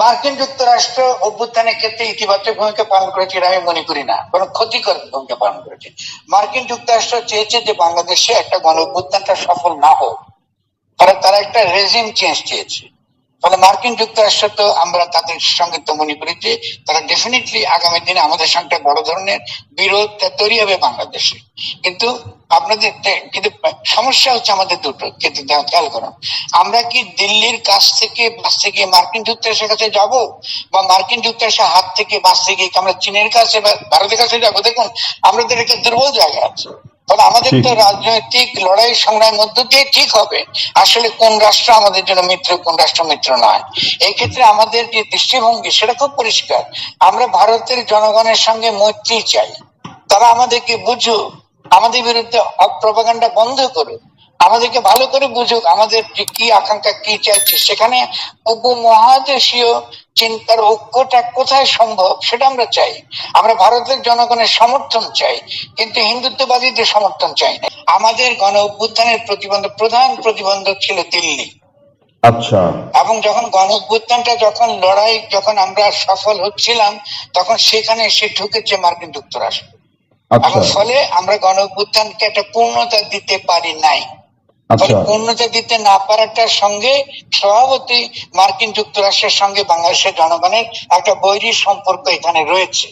মার্কিন যুক্তরাষ্ট্র অভ্যুত্থানের ক্ষেত্রে ইতিবাচক ভূমিকা পালন করেছে এটা আমি মনে করি না, বরং ক্ষতিকর ভূমিকা পালন করেছে। মার্কিন যুক্তরাষ্ট্র চেয়েছে যে বাংলাদেশে একটা গণ অভ্যুত্থানটা সফল না হোক, কারণ তারা একটা রেজিম চেঞ্জ চেয়েছে। ফলে মার্কিন যুক্তরাষ্ট্র তো আমরা তাদের সঙ্গে তো মনে করি যে তারা ডেফিনেটলি আগামী দিনে আমাদের সঙ্গে বড় ধরনের বিরোধ তৈরি হবে বাংলাদেশে। কিন্তু আপনাদের কিন্তু সমস্যা হচ্ছে আমাদের দুটো, কিন্তু খেয়াল করুন আমরা কি দিল্লির কাছ থেকে, বাস থেকে মার্কিন যুক্তরাষ্ট্রের কাছে যাব? বা মার্কিন যুক্তরাষ্ট্রের হাত থেকে বাস থেকে আমরা চীনের কাছে বা ভারতের কাছে যাব? দেখুন আমাদের একটা দুর্বল জায়গা আছে। ফলে আমাদের তো রাজনৈতিক লড়াই সংগ্রামের মধ্য দিয়ে ঠিক হবে। আসলে কোন রাষ্ট্র আমাদের জন্য মিত্র কোন রাষ্ট্র মিত্র নয়। এই ক্ষেত্রে আমাদের যে দৃষ্টিভঙ্গি সেটা খুব পরিষ্কার। আমরা ভারতের জনগণের সঙ্গে মৈত্রী চাই। তারা আমাদেরকে বুঝুক আমাদের বিরুদ্ধে অপ্রপাগান্ডা বন্ধ করুক। আমাদেরকে ভালো করে বুঝুক আমাদের যে কি আকাঙ্ক্ষা কি চাইছে। সেখানে উপমহাদেশীয় চিন্তার ঐক্যটা কোথায় সম্ভব সেটা আমরা চাই। আমরা ভারতের জনগণের সমর্থন চাই কিন্তু হিন্দুত্ববাদীদের সমর্থন চাই না। আমাদের গণ অভ্যুত্থানের প্রতিবন্ধক প্রধান প্রতিবন্ধক ছিল দিল্লি। আচ্ছা। এবং যখন গণ অভ্যুত্থানটা যখন লড়াই যখন আমরা সফল হচ্ছিলাম তখন সেখানে এসে ঢুকেছে মার্কিন যুক্তরাষ্ট্র। আচ্ছা। এবং ফলে আমরা গণ অভ্যুত্থানকে একটা পূর্ণতা দিতে পারি নাই। পূর্ণতা দিতে না পারাটার সঙ্গে স্বভাবতই মার্কিন যুক্তরাষ্ট্রের সঙ্গে বাংলাদেশের জনগণের একটা বৈরী সম্পর্ক এখানে রয়েছে।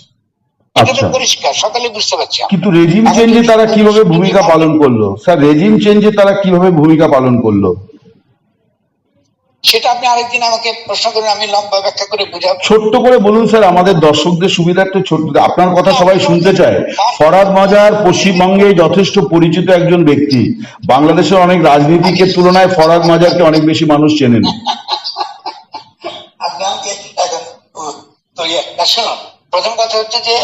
এটা তো আচ্ছা। পরিষ্কার সকালে বুঝতে পারছি কিন্তু রেজিম চেঞ্জে তারা কীভাবে ভূমিকা পালন করল? স্যার রেজিম চেঞ্জে তারা কীভাবে ভূমিকা পালন করল? সেটা আপনি আরেকদিন আমাকে প্রশ্ন করুন আমি লম্বা ব্যাখ্যা করে বুঝাবো। ছোট্ট করে বলুন স্যার আমাদের দর্শকদের সুবিধার্থে ছোট্ট আপনার কথা সবাই শুনতে চায়। ফরাদ মাজার পশ্চিমবঙ্গে যথেষ্ট পরিচিত একজন ব্যক্তি। বাংলাদেশের অনেক রাজনীতিকের তুলনায় ফরাদ মাজারকে অনেক বেশি মানুষ চেনেন। ইয়ে, শুনুন। প্রথম কথা হচ্ছে যে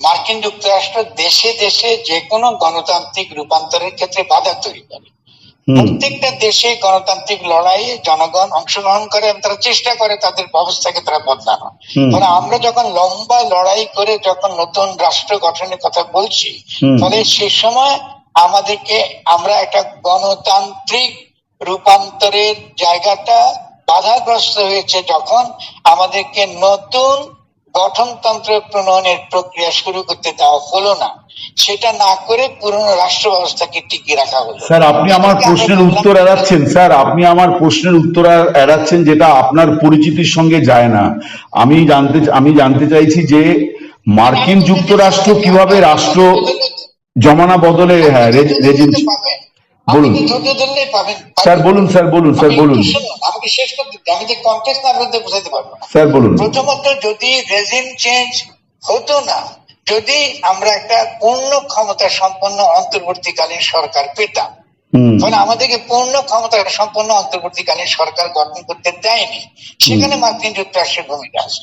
মার্কিন যুক্তরাষ্ট্র দেশে দেশে যে কোনো গণতান্ত্রিক রূপান্তরের ক্ষেত্রে বাধা তৈরি করে। প্রত্যেকটা দেশে গণতান্ত্রিক লড়াইয়ে জনগণ অংশগ্রহণ করে এবং তারা চেষ্টা করে তাদের ব্যবস্থাকে তারা বদলানো। ফলে আমরা যখন লম্বা লড়াই করে যখন নতুন রাষ্ট্র গঠনের কথা বলছি। ফলে সে সময় আমাদেরকে আমরা একটা গণতান্ত্রিক রূপান্তরের জায়গাটা বাধাগ্রস্ত হয়েছে যখন আমাদেরকে নতুন গঠনতন্ত্র প্রণয়নের প্রক্রিয়া শুরু করতে দেওয়া হলো না। সেটা না করে পুরনো রাষ্ট্র ব্যবস্থাকে টিকিয়ে রাখা হলো। স্যার আপনি আমার প্রশ্নের উত্তর এড়াচ্ছেন। স্যার আপনি আমার প্রশ্নের উত্তর এড়াচ্ছেন যেটা আপনার পরিচিতির সঙ্গে যায় না। আমি জানতে আমি জানতে চাইছি যে মার্কিন যুক্তরাষ্ট্র কীভাবে রাষ্ট্র জমানা বদলে হ্যাঁ রেজ- রেজিম। বলুন। স্যার বলুন স্যার বলুন স্যার বলুন আমাকে শেষ করতে আমি যে না বুঝাতে পারব স্যার বলুন। প্রথমত যদি রেজিম চেঞ্জ হতো না যদি আমরা একটা পূর্ণ ক্ষমতা সম্পন্ন অন্তর্বর্তীকালীন সরকার পেতাম মানে আমাদেরকে পূর্ণ ক্ষমতা সম্পন্ন অন্তর্বর্তীকালীন সরকার গঠন করতে দেয়নি সেখানে মার্কিন যুক্তরাষ্ট্রের ভূমিকা আছে।